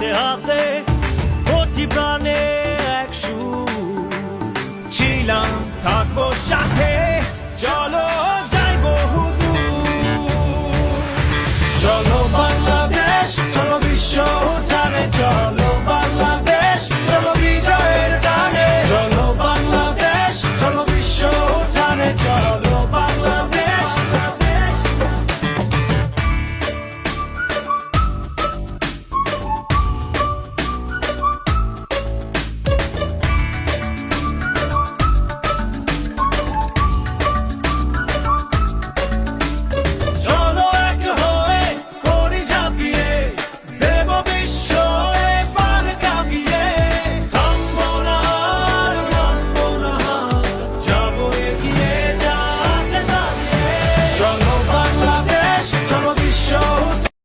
হাতে হাতে কোটি প্রাণে এক ছিলাম থাকব সাথে চলো যাই বহু চলো বাংলাদেশ